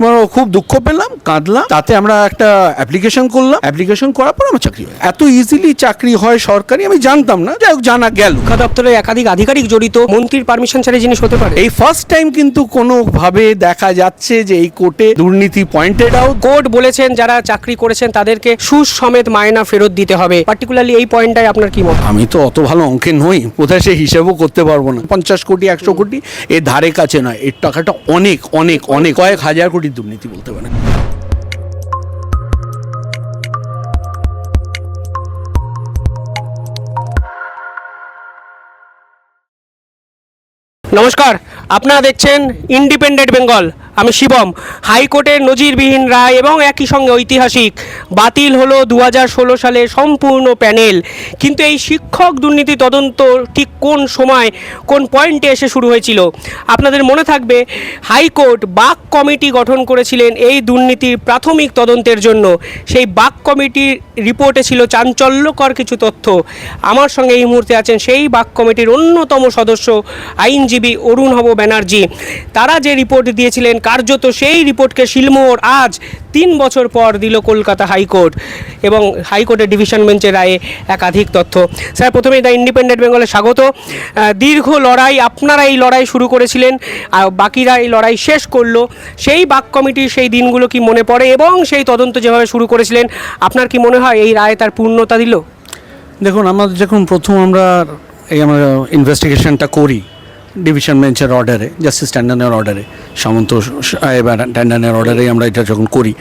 আমরা খুব দুঃখ পেলাম কাঁদলাম। তাতে আমরা একটা অ্যাপ্লিকেশন করলাম। অ্যাপ্লিকেশন করার পর আমার চাকরি হয় এত ইজিলি চাকরি হয় সরকারি আমি জানতাম না। যাই হোক জানা গেল। শিক্ষা দপ্তরে একাধিক আধিকারিক জড়িত মন্ত্রীর পারমিশন ছাড়া জিনিস হতে পারে। এই ফার্স্ট টাইম কিন্তু কোনোভাবে দেখা যাচ্ছে যে এই কোর্টে দুর্নীতি পয়েন্টেড আউট কোর্ট বলেছেন যারা চাকরি করেছেন তাদেরকে সুদ সমেত মায়না ফেরত দিতে হবে। পার্টিকুলারলি এই পয়েন্টটাই আপনার কি মত? আমি তো অত ভালো অঙ্কে নই কোথায় সে হিসেবও করতে পারব না। পঞ্চাশ কোটি একশো কোটি এর ধারে কাছে নয়। এর টাকাটা অনেক অনেক অনেক কয়েক হাজার কোটি দুর্নীতি বলতে পারেন। নমস্কার আপনারা দেখছেন ইন্ডিপেন্ডেন্ট বেঙ্গল আমি শিবম। হাইকোর্টের নজিরবিহীন রায় এবং একই সঙ্গে ঐতিহাসিক। বাতিল হলো দু সালে সম্পূর্ণ প্যানেল। কিন্তু এই শিক্ষক দুর্নীতি তদন্ত ঠিক কোন সময়, কোন পয়েন্টে এসে শুরু হয়েছিল? আপনাদের মনে থাকবে, হাইকোর্ট বাক কমিটি গঠন করেছিলেন এই দুর্নীতির প্রাথমিক তদন্তের জন্য। সেই বাক কমিটির রিপোর্টে ছিল চাঞ্চল্যকর কিছু তথ্য। আমার সঙ্গে এই মুহূর্তে আছেন সেই বাক কমিটির অন্যতম সদস্য, আইনজীবী অরুণহব ব্যানার্জি। তারা যে রিপোর্ট দিয়েছিলেন কার্যত সেই রিপোর্টকে শিলমোহর আজ তিন বছর পর দিল কলকাতা হাইকোর্ট এবং হাইকোর্টের ডিভিশন বেঞ্চের রায়ে একাধিক তথ্য। স্যার, প্রথমেই দ্য ইন্ডিপেন্ডেন্ট বেঙ্গলে স্বাগত। দীর্ঘ লড়াই, আপনারা এই লড়াই শুরু করেছিলেন, আর বাকিরা এই লড়াই শেষ করল। সেই বাক কমিটির সেই দিনগুলো কি মনে পড়ে এবং সেই তদন্ত যেভাবে শুরু করেছিলেন, আপনার কি মনে হয় এই রায় তার পূর্ণতা দিল? দেখুন আমাদের যখন প্রথম আমরা এই আমরা ইনভেস্টিগেশনটা করি ডিভিশন বেঞ্চের অর্ডারে জাস্টিস ট্যান্ডনের অর্ডারে সামন্ত এবার ট্যান্ডনের অর্ডারে আমরা এটা যখন করি,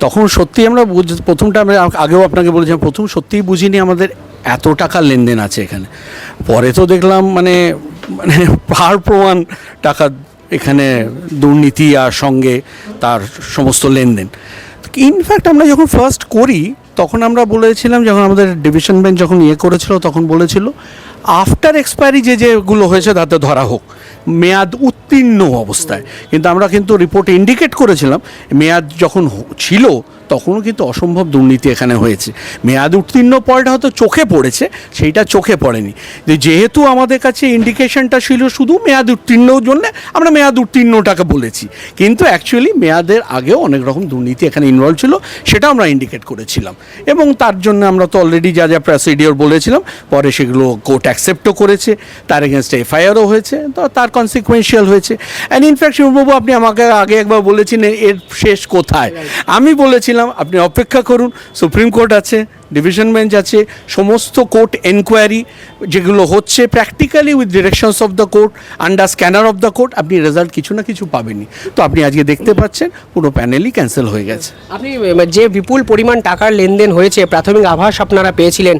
তখন সত্যি আমরা বুঝ- প্রথমটা আমরা আগেও আপনাকে বলেছিলাম, প্রথম সত্যিই বুঝিনি আমাদের এত টাকা লেনদেন আছে এখানে। পরে তো দেখলাম মানে মানে পাহাড় প্রমাণ টাকা এখানে দুর্নীতি আর সঙ্গে তার সমস্ত লেনদেন। ইনফ্যাক্ট আমরা যখন ফার্স্ট করি, তখন আমরা বলেছিলাম, যখন আমাদের ডিভিশন বেঞ্চ যখন ইয়ে করেছিল, তখন বলেছিল আফটার এক্সপায়ারি যে যেগুলো হয়েছে তাতে ধরা হোক, মেয়াদ উত্তীর্ণ অবস্থায়। কিন্তু আমরা কিন্তু রিপোর্ট ইন্ডিকেট করেছিলাম, মেয়াদ যখন ছিল তখনও কিন্তু অসম্ভব দুর্নীতি এখানে হয়েছে। মেয়াদ উত্তীর্ণ পয়েন্ট হয়তো চোখে পড়েছে, সেইটা চোখে পড়েনি। যেহেতু আমাদের কাছে ইন্ডিকেশনটা ছিল শুধু মেয়াদ উত্তীর্ণর জন্য, আমরা মেয়াদ উত্তীর্ণটাকে বলেছি। কিন্তু অ্যাকচুয়ালি মেয়াদের আগেও অনেক রকম দুর্নীতি এখানে ইনভলভ ছিল, সেটা আমরা ইন্ডিকেট করেছিলাম। এবং তার জন্য আমরা তো অলরেডি যা যা প্রসিডিওর বলেছিলাম, পরে সেগুলো কোর্ট অ্যাকসেপ্টও করেছে, তার এগেনস্ট এফআইআরও হয়েছে, তো তার কনসিকুয়েন্সিয়াল হয়েছে। অ্যান্ড ইনফ্যাক্ট শিববাবু, আপনি আমাকে আগে একবার বলেছিলেন, এর শেষ কোথায়? আমি বলেছিলাম আপনি অপেক্ষা করুন, সুপ্রিম কোর্ট আছে, ডিভিশন বেঞ্চ আছে, সমস্ত কোর্ট এনকোয়ারি যেগুলো হচ্ছে practically with directions of the court under scanner of the court আপনি রেজাল্ট কিছু না কিছু পাবেনই। তো আপনি আজকে দেখতে পাচ্ছেন, পুরো প্যানেলই ক্যান্সেল হয়ে গেছে। আপনি যে বিপুল পরিমাণ টাকার লেনদেন হয়েছে, প্রাথমিক আভাস আপনারা পেয়েছিলেন,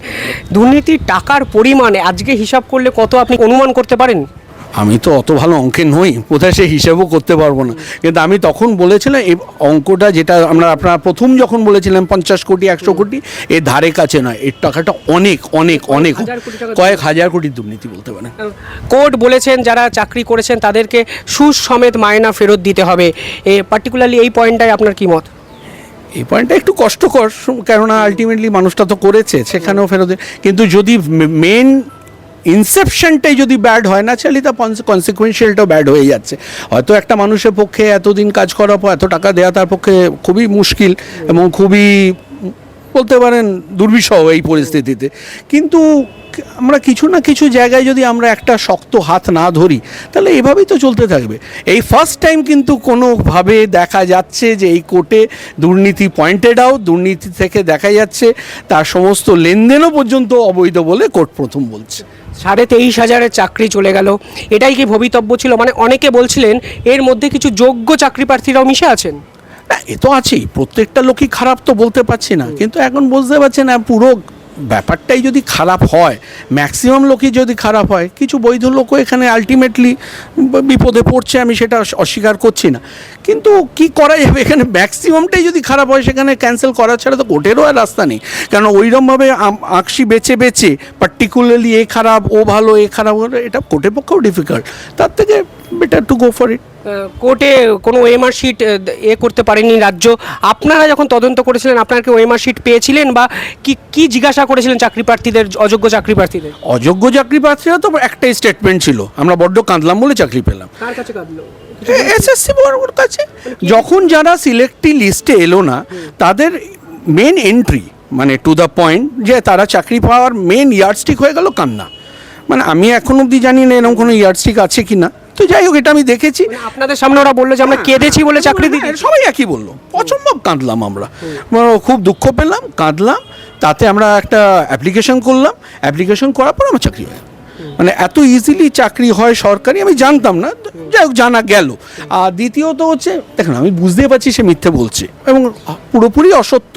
দুর্নীতির টাকার পরিমাণ আজকে হিসাব করলে কত আপনি অনুমান করতে পারেন? আমি তো অত ভালো অঙ্কে নই কোথায় সে হিসেবও করতে পারব না। কিন্তু আমি তখন বলেছিলাম এই অঙ্কটা যেটা আমরা আপনারা প্রথম যখন বলেছিলাম পঞ্চাশ কোটি একশো কোটি এর ধারে কাছে নয় এর টাকাটা অনেক অনেক অনেক কয়েক হাজার কোটি দুর্নীতি বলতে পারেন। কোর্ট বলেছেন যারা চাকরি করেছেন তাদেরকে সুদ সমেত মায়না ফেরত দিতে হবে। এ পার্টিকুলারলি এই পয়েন্টটাই আপনার কি মত? এই পয়েন্টটা একটু কষ্টকর কেননা আলটিমেটলি মানুষটা তো করেছে সেখানেও ফেরত কিন্তু যদি মেন ইনসেপশনটাই যদি ব্যাড হয় না চালি তা কনসিকুয়েন্সিয়ালটাও ব্যাড হয়ে যাচ্ছে। হয়তো একটা মানুষের পক্ষে এতদিন কাজ করার পর এত টাকা দেওয়া তার পক্ষে খুবই মুশকিল এবং খুবই বলতে পারেন দুর্বিষহ এই পরিস্থিতিতে। কিন্তু আমরা কিছু না কিছু জায়গায় যদি আমরা একটা শক্ত হাত না ধরি, তাহলে এভাবেই তো চলতে থাকবে। এই ফার্স্ট টাইম কিন্তু কোনোভাবে দেখা যাচ্ছে যে এই কোর্টে দুর্নীতি পয়েন্টেড আউট দুর্নীতি থেকে দেখা যাচ্ছে তার সমস্ত লেনদেনও পর্যন্ত অবৈধ বলে কোর্ট প্রথম বলছে। সাড়ে তেইশ হাজারের চাকরি চলে গেল। এটাই কি ভবিতব্য ছিল? মানে অনেকে বলছিলেন, এর মধ্যে কিছু যোগ্য চাকরি প্রার্থীরাও মিশে আছেন? না এ তো আছেই। প্রত্যেকটা লোকই খারাপ তো বলতে পারছি না। কিন্তু এখন বুঝতে পারছি না পুরো ব্যাপারটাই যদি খারাপ হয় ম্যাক্সিমাম লোকই যদি খারাপ হয় কিছু বৈধ লোকও এখানে আলটিমেটলি বিপদে পড়ছে আমি সেটা অস্বীকার করছি না। কিন্তু কি করা যাবে? এখানে ম্যাক্সিমামটাই যদি খারাপ হয় সেখানে ক্যান্সেল করা ছাড়া তো কোর্টেরও আর রাস্তা নেই। কারণ ওইরমভাবে আম- আঁকশি বেছে বেছে পার্টিকুলারলি এ খারাপ ও ভালো এ খারাপ হলো, এটা কোর্টের পক্ষেও ডিফিকাল্ট তার থেকে better to go for it কোর্টে কোনো ওএমআর শিট এ করতে পারেনি রাজ্য। আপনারা যখন তদন্ত করেছিলেন আপনারা কি ওএমআর শিট পেয়েছিলেন বা কি কি জিজ্ঞাসা করেছিলেন চাকরি প্রার্থীদের অযোগ্য চাকরি প্রার্থীদের অযোগ্য চাকরি প্রার্থীরা তো একটাই স্টেটমেন্ট ছিল। আমরা বড্ড কাঁদলাম বলে চাকরি পেলাম। কার কাছে কাঁদলো? এসএসসি ওর কাছে। যখন যারা সিলেক্টি লিস্টে এলো না তাদের মেন এন্ট্রি মানে টু দ্য পয়েন্ট যে তারা চাকরি পাওয়ার মেন ইয়ার্ডস্টিক হয়ে গেল কান্না। মানে আমি এখন অবধি জানি না এরকম কোনো ইয়ার্ডস্টিক আছে কি না তো যাই হোক এটা আমি দেখেছি। মানে আপনাদের সামনে ওরা বলল যে আমরা কেঁদেছি বলে চাকরি দিই হ্যাঁ, সবাই একই বলল। অসম্ভব কাঁদলাম আমরা। মানে খুব দুঃখ পেলাম কাঁদলাম। তাতে আমরা একটা অ্যাপ্লিকেশন করলাম। অ্যাপ্লিকেশন করার পর আমার চাকরি হয় মানে এত ইজিলি চাকরি হয় সরকারি, আমি জানতাম না, যাই হোক, জানা গেল। আর দ্বিতীয়ত হচ্ছে, দেখুন, আমি বুঝতে পারছি সে মিথ্যে বলছে, এবং পুরোপুরি অসত্য,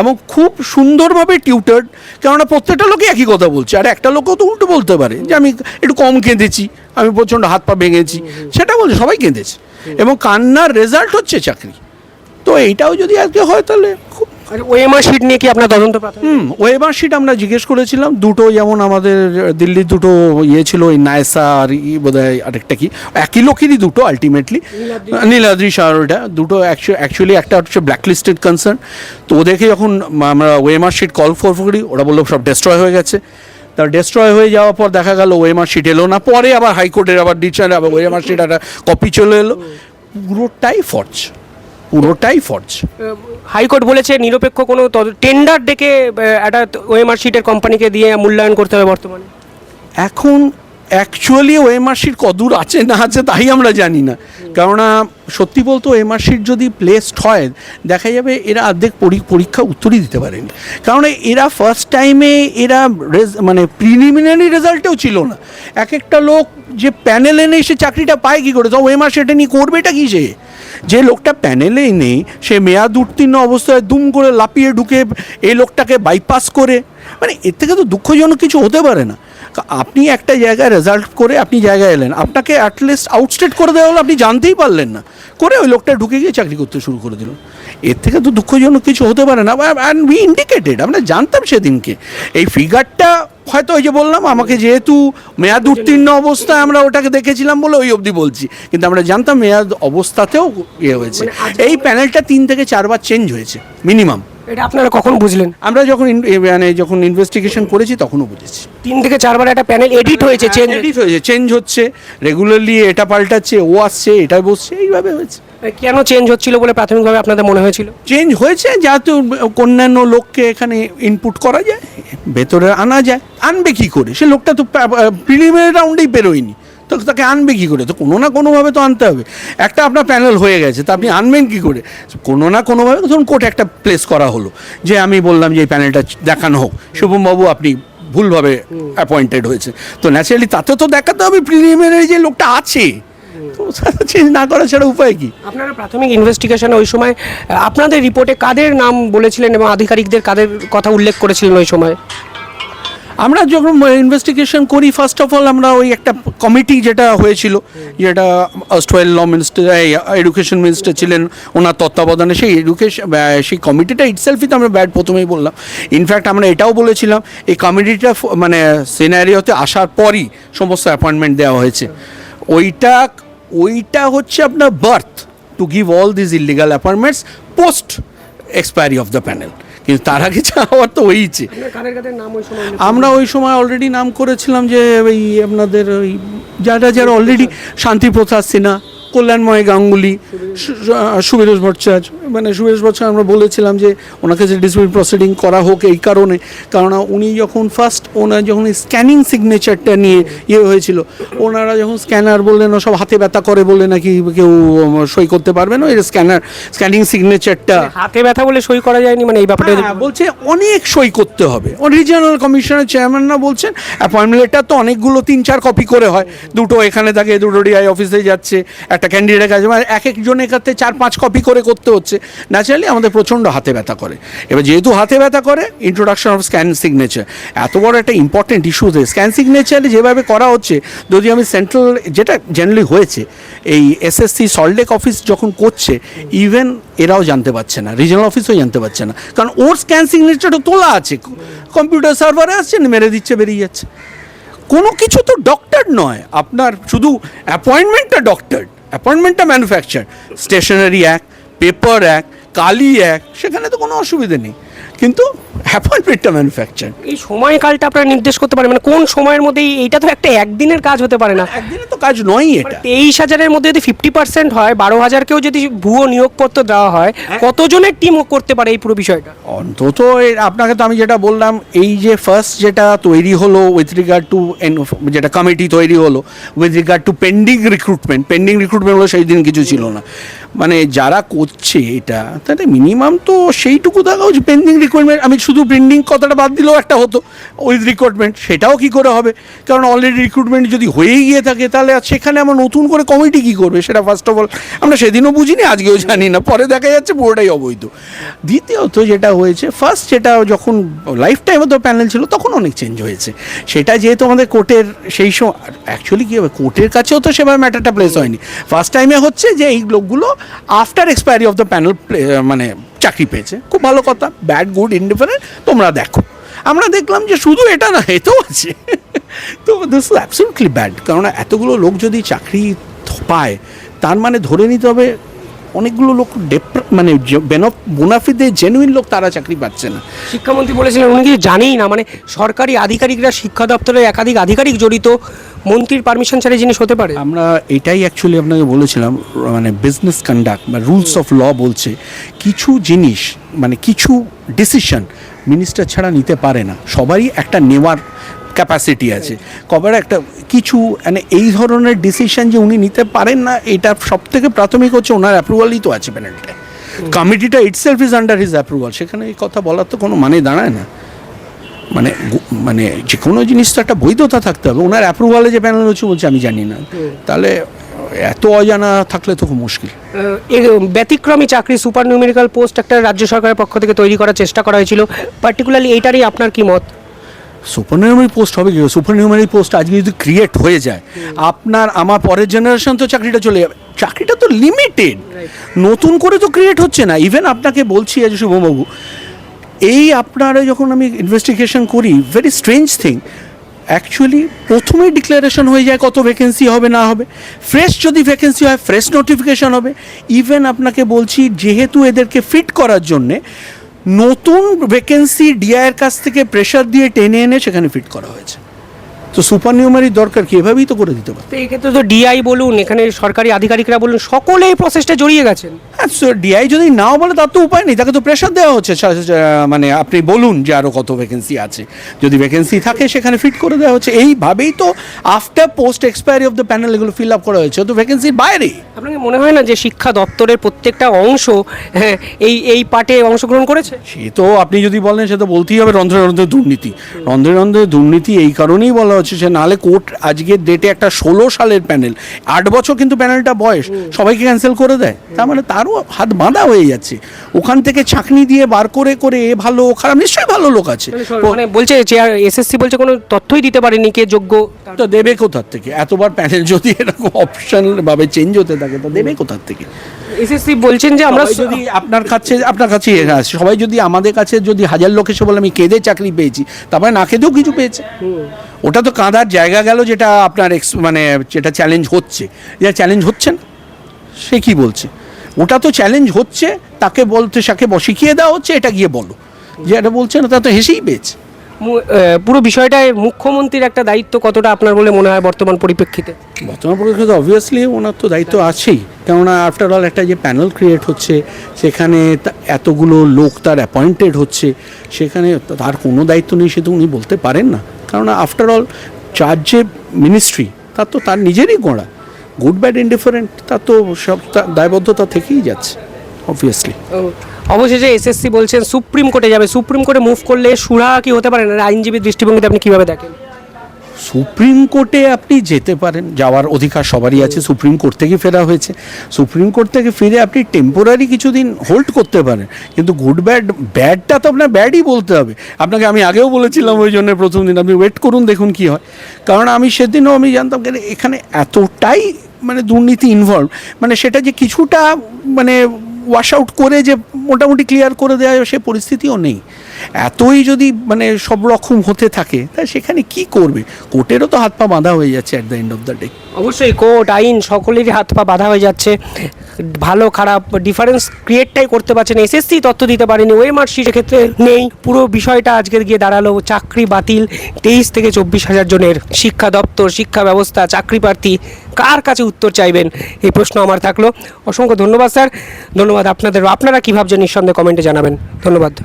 এবং খুব সুন্দরভাবে টিউটার্ড কেননা প্রত্যেকটা লোকে একই কথা বলছে, আর একটা লোকও তো উল্টো বলতে পারে, যে আমি একটু কম কেঁদেছি, আমি প্রচণ্ড হাত পা ভেঙেছি, সেটা বলছে, সবাই কেঁদেছে, এবং কান্নার রেজাল্ট হচ্ছে চাকরি। তো এইটাও যদি আজকে হয় তাহলে খুব ওএমআর শিট নিয়ে কি আপনার তদন্ত হুম ওয়েবার শিট আমরা জিজ্ঞেস করেছিলাম। দুটো যেমন আমাদের দিল্লির দুটো ইয়ে ছিল ওই নায়সা আর ই বোধ হয় আরেকটা কি? একই লোকেরই দুটো আলটিমেটলি নীলাদ্রি। শাহরটা দুটো অ্যাকচুয়ালি একটা হচ্ছে ব্ল্যাকলিস্টেড কনসার্ন তো ওদেরকে যখন আমরা ওয়েমার শিট কল ফর করি ওরা বলল সব ডেস্ট্রয় হয়ে গেছে। তার ডেস্ট্রয় হয়ে যাওয়ার পর দেখা গেল ওয়েমার শিট এলো না। পরে আবার হাইকোর্টের আবার ডিচার আবার ওয়েমার শিট একটা কপি চলে এলো। পুরোটাই ফর্জ পুরোটাই ফর্জ হাইকোর্ট বলেছে নিরপেক্ষ কোনো টেন্ডার ডেকে একটা ওএমআর শিটের কোম্পানিকে দিয়ে মূল্যায়ন করতে হবে বর্তমানে। এখন অ্যাকচুয়ালি ওএমআর শিট কদূর আছে না আছে তাই আমরা জানি না। কেননা সত্যি বলতো ওএমআর শিট যদি প্লেসড হয় দেখা যাবে এরা অর্ধেক পরি- পরীক্ষা উত্তরই দিতে পারেনি। কারণ এরা ফার্স্ট টাইমে এরা মানে প্রিলিমিনারি রেজাল্টেও ছিল না। এক একটা লোক যে প্যানেলে নেই সে চাকরিটা পায় কী করে? তো ওএমআর সেটা নিয়ে করবেটা কি সে যে লোকটা প্যানেলেই নেই সে মেয়াদ উত্তীর্ণ অবস্থায় দুম করে লাপিয়ে ঢুকে এই লোকটাকে বাইপাস করে মানে এর থেকে তো দুঃখজনক কিছু হতে পারে না। আপনি একটা জায়গায় রেজাল্ট করে আপনি জায়গায় এলেন। আপনাকে অ্যাটলিস্ট আউটস্টেট করে দেওয়া হলো, আপনি জানতেই পারলেন না। করে ওই লোকটা ঢুকে গিয়ে চাকরি করতে শুরু করে দিল। এর থেকে তো দুঃখজনক কিছু হতে পারে না। অ্যান্ড উই ইন্ডিকেটেড আমরা জানতাম সেদিনকে। এই ফিগারটা হয়তো ওই যে বললাম আমাকে যেহেতু মেয়াদ উত্তীর্ণ অবস্থায় আমরা ওটাকে দেখেছিলাম বলে ওই অবধি বলছি। কিন্তু আমরা জানতাম মেয়াদ অবস্থাতেও ইয়ে হয়েছে। এই প্যানেলটা তিন থেকে চারবার চেঞ্জ হয়েছে মিনিমাম। এটা আপনারা কখন বুঝলেন? আমরা যখন মানে যখন ইনভেস্টিগেশন করেছি তখনও বুঝেছি। তিন থেকে চারবার একটা প্যানেল এডিট হয়েছে চেঞ্জ এডিট হয়েছে। চেঞ্জ হচ্ছে রেগুলারলি এটা পাল্টাচ্ছে ও আসছে এটা বসছে এইভাবে হয়েছে। কেন চেঞ্জ হচ্ছিল বলে প্রাথমিকভাবে আপনাদের মনে হয়েছিল? চেঞ্জ হয়েছে যাতে অন্যান্য লোককে এখানে ইনপুট করা যায় ভেতরে আনা যায়। আনবে কি করে? সে লোকটা তো প্রিলিমিনারি রাউন্ডেই বেরোয়নি। তো তাকে আনবে কি করে? তো কোনো না কোনোভাবে তো আনতে হবে। একটা আপনার প্যানেল হয়ে গেছে তা আপনি আনবেন কী করে? কোনো না কোনোভাবে ধরুন কোর্টে একটা প্লেস করা হলো যে আমি বললাম যে এই প্যানেলটা দেখানো হোক। শুভমবাবু আপনি ভুলভাবে অ্যাপয়েন্টেড হয়েছে। তো ন্যাচারালি তাতে তো দেখাতে হবে প্রিলিমিনারি যে লোকটা আছে তো চেঞ্জ না করা ছাড়া উপায় কি? আপনারা প্রাথমিক ইনভেস্টিগেশনে ওই সময় আপনাদের রিপোর্টে কাদের নাম বলেছিলেন এবং আধিকারিকদের কাদের কথা উল্লেখ করেছিলেন ওই সময়? আমরা যখন ইনভেস্টিগেশন করি ফার্স্ট অফ অল আমরা ওই একটা কমিটি যেটা হয়েছিল যেটা অস্টওয়েল ল মিনিস্টার এডুকেশন মিনিস্টার ছিলেন ওনার তত্ত্বাবধানে সেই এডুকেশন সেই কমিটিটা ইটসেলফই তো আমরা ব্যাড প্রথমেই বললাম। ইনফ্যাক্ট আমরা এটাও বলেছিলাম এই কমিটিটা মানে সিনারিওতে আসার পরই সমস্ত অ্যাপয়েন্টমেন্ট দেওয়া হয়েছে। ওইটা ওইটা হচ্ছে আপনার birth to give all this illegal appointments post expiry of the panel কিন্তু তার আগে যাওয়ার তো হয়েইছে। আমরা ওই সময় অলরেডি নাম করেছিলাম যে ওই আপনাদের ওই যারা যারা অলরেডি শান্তিপ্রসাদ সিনহা কল্যাণময় গাঙ্গুলি সু- সু- ভট্টাচার্য। মানে সুবিরেশ ভট্টাচার্য আমরা বলেছিলাম যে ওনাকে যে ডিসমিস প্রসিডিং করা হোক এই কারণে। কারণ উনি যখন ফার্স্ট ওনার যখন স্ক্যানিং সিগনেচারটা নিয়ে ইয়ে হয়েছিল ওনারা যখন স্ক্যানার বললেন ও সব হাতে ব্যথা করে বলে নাকি কেউ সই করতে পারবে না ওই স্ক্যানার স্ক্যানিং সিগনেচারটা হাতে ব্যথা বলে সই করা যায়নি মানে এই ব্যাপারটা হ্যাঁ, বলছে অনেক সই করতে হবে। রিজিয়নাল কমিশনের চেয়ারম্যানরা বলছেন অ্যাপয়েন্টমেন্ট লেটার তো অনেকগুলো তিন চার কপি করে হয়। দুটো এখানে থাকে দুটো ডিআই অফিসে যাচ্ছে একটা ক্যান্ডিডেটের কাছে মানে এক একজনের কাছে চার পাঁচ কপি করে করতে হচ্ছে। ন্যাচারালি আমাদের প্রচণ্ড হাতে ব্যথা করে। এবার যেহেতু হাতে ব্যথা করে ইন্ট্রোডাকশন অফ স্ক্যান সিগনেচার এত বড় একটা ইম্পর্টেন্ট ইস্যুতে স্ক্যান সিগনেচারে যেভাবে করা হচ্ছে, যদি আমি সেন্ট্রাল যেটা জেনারেলি হয়েছে, এই এসএসসি সল্টলেক অফিস যখন করছে ইভেন এরাও জানতে পারছে না রিজনাল অফিসও জানতে পারছে না। কারণ ওর স্ক্যান সিগনেচারটা তোলা আছে। কম্পিউটার সার্ভারে আসছে, মেরে দিচ্ছে, বেরিয়ে যাচ্ছে। কোনো কিছু তো ডক্টর নয়। আপনার শুধু অ্যাপয়েন্টমেন্টটা ডক্টর অ্যাপয়েন্টমেন্টটা ম্যানুফ্যাকচার। স্টেশনারি এক পেপার এক কালি এক সেখানে তো কোনো অসুবিধে নেই। কিন্তু অ্যাপয়েন্টমেন্টটা ম্যানুফ্যাকচার। এই সময়কালটা আপনারা নির্দেশ করতে পারেন মানে কোন সময়ের মধ্যে এই- এইটা তো একটা একদিনের কাজ হতে পারে না। একদিনে তো কাজ নয়ই এটা। তেইশ হাজারের মধ্যে যদি ফিফটি পার্সেন্ট হয় বারো হাজারকেও যদি ভুয়ো নিয়োগপত্র দেওয়া হয় কতজনের টিম করতে পারে এই পুরো বিষয়টা? অন্তত আপনাকে তো আমি যেটা বললাম এই যে ফার্স্ট যেটা তৈরি হলো উইথ রিগার্ড টু যেটা কমিটি তৈরি হলো with regard to pending recruitment pending recruitment হলো সেই দিন কিছু ছিল না। মানে যারা করছে এটা তাহলে মিনিমাম তো সেইটুকু দেখাও যে পেন্ডিং রিক্রুটমেন্ট আমি শুধু পেন্ডিং কথাটা বাদ দিলেও একটা হতো উইথ রিক্রুটমেন্ট সেটাও কি করে হবে? কারণ অলরেডি রিক্রুটমেন্ট যদি হয়েই গিয়ে থাকে, তাহলে আর সেখানে আমার নতুন করে কমিটি কি করবে? সেটা ফার্স্ট অফ অল আমরা সেদিনও বুঝিনি, আজকেও জানি না। পরে দেখা যাচ্ছে পুরোটাই অবৈধ। দ্বিতীয়ত যেটা হয়েছে ফার্স্ট যেটা যখন লাইফ টাইম তো প্যানেল ছিল, তখন অনেক চেঞ্জ হয়েছে। সেটা যেহেতু আমাদের কোর্টের সেই সময় অ্যাকচুয়ালি কী হবে? কোর্টের কাছেও তো সেভাবে ম্যাটারটা প্লেস হয়নি। ফার্স্ট টাইমে হচ্ছে যে এই লোকগুলো after expiry of the panel মানে চাকরি পেয়েছে। খুব ভালো কথা ব্যাড গুড ইনডিফারেন্ট তোমরা দেখো। আমরা দেখলাম যে শুধু এটা না, এতেও আছে। তো দিস অ্যাবসলুটলি ব্যাড কারণ এতগুলো লোক যদি চাকরি পায়, তার মানে ধরে নিতে হবে অনেকগুলো লোক ডেপ্র- মানে বেনফ বোনাফিতে জেনুইন লোক তারা চাকরি পাচ্ছে না। শিক্ষামন্ত্রী বলেছিলেন উনি কিছু জানেই না মানে সরকারি আধিকারিকরা শিক্ষা দপ্তরের একাধিক আধিকারিক জড়িত মন্ত্রীর পারমিশন ছাড়া জিনিস হতে পারে। আমরা এটাই অ্যাকচুয়ালি আপনাকে বলেছিলাম মানে বিজনেস কন্ডাক্ট বা রুলস অফ ল বলছে কিছু জিনিস মানে কিছু ডিসিশন মিনিস্টার ছাড়া নিতে পারে না। সবারই একটা নেওয়ার ক্যাপাসিটি আছে। কবার একটা কিছু মানে এই ধরনের ডিসিশন যে উনি নিতে পারেন না এটা সব থেকে প্রাথমিক হচ্ছে ওনার অ্যাপ্রুভালই তো আছে প্যানেলটা কমিটিটা itself is under his approval সেখানে এই কথা বলার তো কোনো মানে দাঁড়ায় না। মানে মানে যে কোনো জিনিস তো একটা বৈধতা থাকতে হবে। ওনার অ্যাপ্রুভালে যে প্যানেল হচ্ছে বলছে আমি জানি না। তাহলে এত অজানা থাকলে তো খুব মুশকিল। ব্যতিক্রমী চাকরি সুপার নিউমেরিক্যাল পোস্ট একটা রাজ্য সরকারের পক্ষ থেকে তৈরি করার চেষ্টা করা হয়েছিল। পার্টিকুলারলি এইটারই আপনার কি মত? সুপার নিউমারি পোস্ট হবে কি? সুপার নিউমারি পোস্ট আজকে যদি ক্রিয়েট হয়ে যায় আপনার আমার পরের জেনারেশন তো চাকরিটা চলে যাবে। চাকরিটা তো লিমিটেড নতুন করে তো ক্রিয়েট হচ্ছে না। ইভেন আপনাকে বলছি আজ শুভবাবু এই আপনারা যখন আমি ইনভেস্টিগেশন করি ভেরি স্ট্রেঞ্জ থিং অ্যাকচুয়ালি প্রথমেই ডিক্লারেশন হয়ে যায় কত ভ্যাকেন্সি হবে না হবে। ফ্রেশ যদি ভ্যাকেন্সি হয় ফ্রেশ নোটিফিকেশন হবে। ইভেন আপনাকে বলছি যেহেতু এদেরকে ফিট করার জন্যে নতুন ভ্যাকেন্সি ডিআইয়ের কাছ থেকে প্রেশার দিয়ে টেনে এনে সেখানে ফিট করা হয়েছে। তো সুপার নিউমারির দরকার কি? এভাবেই তো করে দিতে পারে। তো এই ক্ষেত্রে তো ডিআই বলুন এখানে সরকারি আধিকারিকরা বলুন সকলে এই প্রসেসটা জড়িয়ে গেছেন। হ্যাঁ ডিআই যদি নাও বলে তার তো উপায় নেই। তাকে তো প্রেশার দেওয়া হচ্ছে। মানে আপনি বলুন যে আরও কত ভ্যাকেন্সি আছে। যদি ভ্যাকেন্সি থাকে সেখানে ফিট করে দেওয়া হচ্ছে। এইভাবেই তো after post expiry of the panel এগুলো ফিল আপ করা হয়েছে। তো ভ্যাকেন্সির বাইরে। আপনাকে মনে হয় না যে শিক্ষা দপ্তরের প্রত্যেকটা অংশ হ্যাঁ এই এই পার্টে অংশগ্রহণ করেছে? সে তো আপনি যদি বলেন সে তো বলতেই হবে রন্ধ্রে রন্ধ্রে দুর্নীতি। রন্ধ্রে রন্ধ্রে দুর্নীতি এই কারণেই বলা হচ্ছে নাহলে কোর্ট আজকের ডেটে একটা ষোলো সালের প্যানেল আট বছর কিন্তু প্যানেলটা বয়স। সবাইকে ক্যান্সেল করে দেয়। তার মানে তারও হাত বাঁধা হয়ে যাচ্ছে। ওখান থেকে ছাঁকনি দিয়ে বার করে করে এ ভালো খারাপ নিশ্চয়ই ভালো লোক আছে। মানে বলছে চেয়ার এসএসসি বলছে কোনো তথ্যই দিতে পারেনি কে যোগ্য। তো দেবে কোথার থেকে? এতবার প্যানেল যদি এরকম অপশন ভাবে চেঞ্জ হতে থাকে তো দেবে কোথার থেকে? এসএসসি বলছেন যে আমরা আমরা যদি আপনার কাছে আপনার কাছে সবাই যদি আমাদের কাছে যদি হাজার লোক এসে বলে আমি কেঁদে চাকরি পেয়েছি তারপরে না খেতেও কিছু পেয়েছে। ওটা তো কাঁদার জায়গা গেল যেটা আপনার এক্স মানে যেটা চ্যালেঞ্জ হচ্ছে। যেটা চ্যালেঞ্জ হচ্ছে না? সে কি বলছে? ওটা তো চ্যালেঞ্জ হচ্ছে, তাকে বলতে সাকে শিখিয়ে দেওয়া হচ্ছে, এটা গিয়ে বলো। যে এটা বলছে না, তা তো হেসেই পেয়েছে। পুরো বিষয়টায় মুখ্যমন্ত্রীর একটা দায়িত্ব কতটা আপনার বলে মনে হয় বর্তমান পরিপ্রেক্ষিতে? বর্তমান পরিস্থিতি অবভিয়াসলি ওনার তো দায়িত্ব আছেই। কেননা আফটার অল একটা যে প্যানেল ক্রিয়েট হচ্ছে সেখানে এতগুলো লোক তার অ্যাপয়েন্টেড হচ্ছে সেখানে তার কোনো দায়িত্ব নেই সে তো উনি বলতে পারেন না। কারণ আফটার অল চার যে মিনিস্ট্রি তার তো তার নিজেরই গোড়া। গুড ব্যাড ইনডিফারেন্ট তার তো সব দায়বদ্ধতা থেকেই যাচ্ছে অবভিয়াসলি অবশেষে এসএসসি বলছেন, সুপ্রিম কোর্টে যাবে। সুপ্রিম কোর্টে মুভ করলে সুরা কি হতে পারে? না, আইনজীবী দৃষ্টিভঙ্গিতে আপনি কীভাবে দেখেন? সুপ্রিম কোর্টে আপনি যেতে পারেন, যাওয়ার অধিকার সবারই আছে, সুপ্রিম কোর্ট থেকে ফেরা হয়েছে। সুপ্রিম কোর্ট থেকে ফিরে আপনি টেম্পোরারি কিছুদিন হোল্ড করতে পারেন। কিন্তু গুড ব্যাড ব্যাডটা তো আপনার ব্যাডই বলতে হবে। আপনাকে আমি আগেও বলেছিলাম ওই জন্য প্রথম দিন। আপনি ওয়েট করুন, দেখুন কি হয়। কারণ আমি সেদিনও আমি জানতাম যে এখানে এতটাই মানে দুর্নীতি ইনভলভ মানে সেটা যে কিছুটা মানে ওয়াশ আউট করে যে মোটামুটি ক্লিয়ার করে দেওয়া সে পরিস্থিতিও নেই। এতই যদি মানে সব রকম হতে থাকে, তা সেখানে কি করবে? কোর্টেরও তো হাত পা বাঁধা হয়ে যাচ্ছে at the end of the day অবশ্যই কোর্ট, আইন সকলেরই হাত পা বাঁধা হয়ে যাচ্ছে। ভালো, খারাপ ডিফারেন্স ক্রিয়েটটাই করতে পারছে না এসএসসি তথ্য দিতে পারেনি ওয়ে মার্কশিটের ক্ষেত্রে নেই। পুরো বিষয়টা আজকের গিয়ে দাঁড়াল, চাকরি বাতিল। তেইশ থেকে চব্বিশ হাজার জনের শিক্ষা দপ্তর, শিক্ষা ব্যবস্থা, চাকরি প্রার্থী, কার কাছে উত্তর চাইবেন? এই প্রশ্ন আমার থাকল। অসংখ্য ধন্যবাদ, স্যার। ধন্যবাদ আপনাদের আপনারা কী ভাবছেন, নিঃসন্দেহে কমেন্টে জানাবেন। ধন্যবাদ।